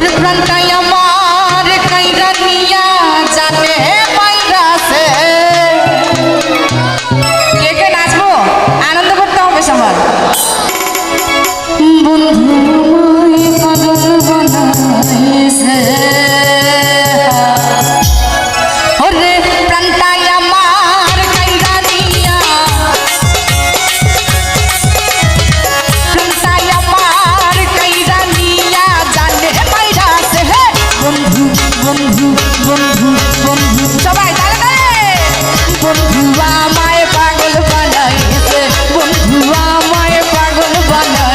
ওর প্রাণটাই বন্ধু বন্ধু বন্ধু সবাই তাহলে বন্ধু আমায় পাগল বানাইছে। বন্ধু আমায় পাগল বানাই